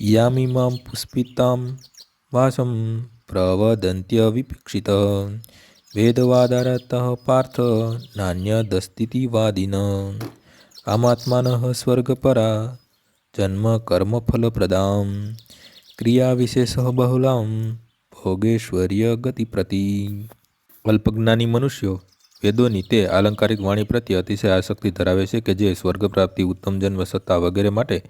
यामिमां पुष्पितां वासं प्रवदन्त्यविपक्षितः। वेदवादारतः पार्थ नान्यदस्थितिवादिन कामात्मानः स्वर्गपरा जन्मकर्मफलप्रदां। क्रियाविशेषः बहुलां भोगेश्वर्यगतिप्रति। अल्पज्ञानी मनुष्यो વેદોની તે આલંકારિક વાણી પ્રત્યે અતિશય આસક્તિ ધરાવે છે કે જે સ્વર્ગ પ્રાપ્તિ ઉત્તમ જન્મ, સત્તા વગેરે માટે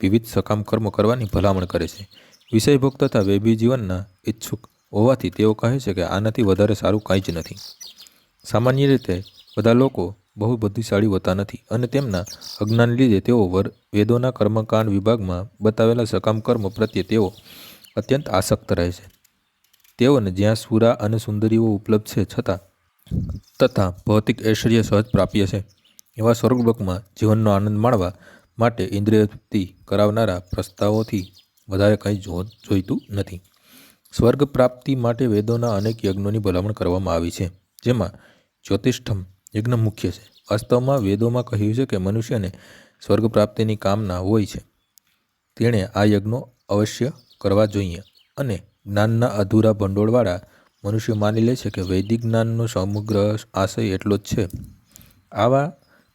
વિવિધ સકામ કર્મો કરવાની ભલામણ કરે છે. વિષયભોગ તથા વૈભવી જીવનના ઈચ્છુક હોવાથી તેઓ કહે છે કે આનાથી વધારે સારું કાંઈ જ નથી. સામાન્ય રીતે બધા લોકો બહુ બુદ્ધિશાળી હોતા નથી અને તેમના અજ્ઞાન લીધે તેઓ વર, વેદોના કર્મકાંડ વિભાગમાં બતાવેલા સકામ કર્મ પ્રત્યે તેઓ અત્યંત આસક્ત રહે છે. તેઓને જ્યાં સુરા અને સુંદરીઓ ઉપલબ્ધ છે છતાં તથા ભૌતિક ઐશ્વર્ય સહજ પ્રાપ્ય છે. એવા સ્વર્ગલોકમાં જીવનનો આનંદ માણવા માટે ઇન્દ્રિય તૃપ્તિ કરાવનારા પ્રસ્તાવોથી વધારે કંઈ જો, જોઈતું નથી. સ્વર્ગ પ્રાપ્તિ માટે વેદોના અનેક યજ્ઞોની ભલામણ કરવામાં આવી છે, જેમાં જ્યોતિષ્ઠમ યજ્ઞ મુખ્ય છે. વાસ્તવમાં વેદોમાં કહ્યું છે કે મનુષ્યને સ્વર્ગ પ્રાપ્તિની કામના હોય છે. તેણે આ યજ્ઞો અવશ્ય કરવા જોઈએ અને જ્ઞાનના અધૂરા ભંડોળવાળા મનુષ્ય માની લે છે કે વૈદિક જ્ઞાનનો સમગ્ર આશય એટલો જ છે. આવા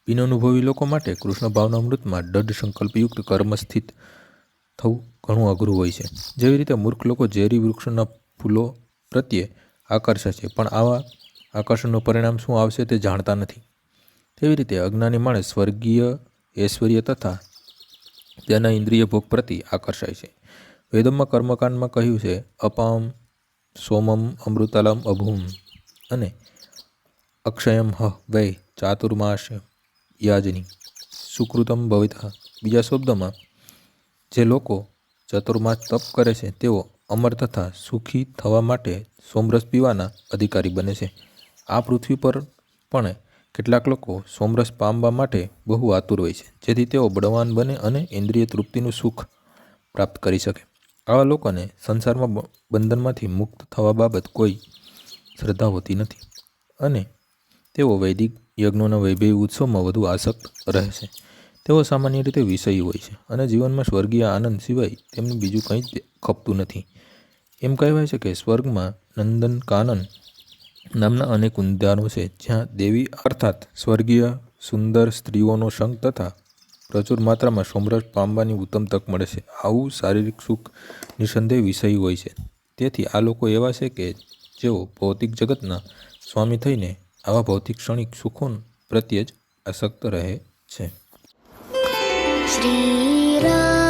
બિનઅનુભવી લોકો માટે કૃષ્ણ ભાવના અમૃતમાં દઢ સંકલ્પયુક્ત કર્મ સ્થિત થવું ઘણું અઘરું હોય છે. જેવી રીતે મૂર્ખ લોકો ઝેરી વૃક્ષના ફૂલો પ્રત્યે આકર્ષે છે, પણ આવા આકર્ષણનું પરિણામ શું આવશે તે જાણતા નથી. તેવી રીતે અજ્ઞાની માણસ સ્વર્ગીય ઐશ્વર્ય તથા તેના ઇન્દ્રિય ભોગ પ્રતિ આકર્ષાય છે. વેદોમાં કર્મકાંડમાં કહ્યું છે, અપામ સોમમ અમૃતલમ અભૂમ. અને અક્ષયમ હ વૈ ચાતુર્માશ યાજની. સુકૃતમ ભવિતા. બીજા શબ્દોમાં, જે લોકો ચતુર્માસ તપ કરે છે, તેઓ અમર તથા સુખી થવા માટે સોમરસ પીવાના અધિકારી બને છે. આ પૃથ્વી પર પણ કેટલાક લોકો સોમરસ પામવા માટે બહુ આતુર હોય છે, જેથી તેઓ બળવાન બને અને ઇન્દ્રિય તૃપ્તિનું સુખ પ્રાપ્ત કરી શકે. આવા લોકોને સંસારમાં બંધનમાંથી મુક્ત થવા બાબત કોઈ શ્રદ્ધા હોતી નથી અને તેઓ વૈદિક યજ્ઞોના વૈભવી ઉત્સવમાં વધુ આસક્ત રહે છે. તેઓ સામાન્ય રીતે વિષયી હોય છે અને જીવનમાં સ્વર્ગીય આનંદ સિવાય તેમને બીજું કંઈ જ ખપતું નથી. એમ કહેવાય છે કે સ્વર્ગમાં નંદન કાનન નામના અનેક ઉદ્યાનો છે જ્યાં દેવી અર્થાત સ્વર્ગીય સુંદર સ્ત્રીઓનો સંગ તથા પ્રચુર માત્રામાં સોમરસ પામવાની ઉત્તમ તક મળે છે. આવું શારીરિક સુખ નિસંદેહ વિષય હોય છે. તેથી આ લોકો એવા છે કે જેઓ ભૌતિક જગતના સ્વામી થઈને આવા ભૌતિક ક્ષણિક સુખો પ્રત્યે જ આસક્ત રહે છે. श्री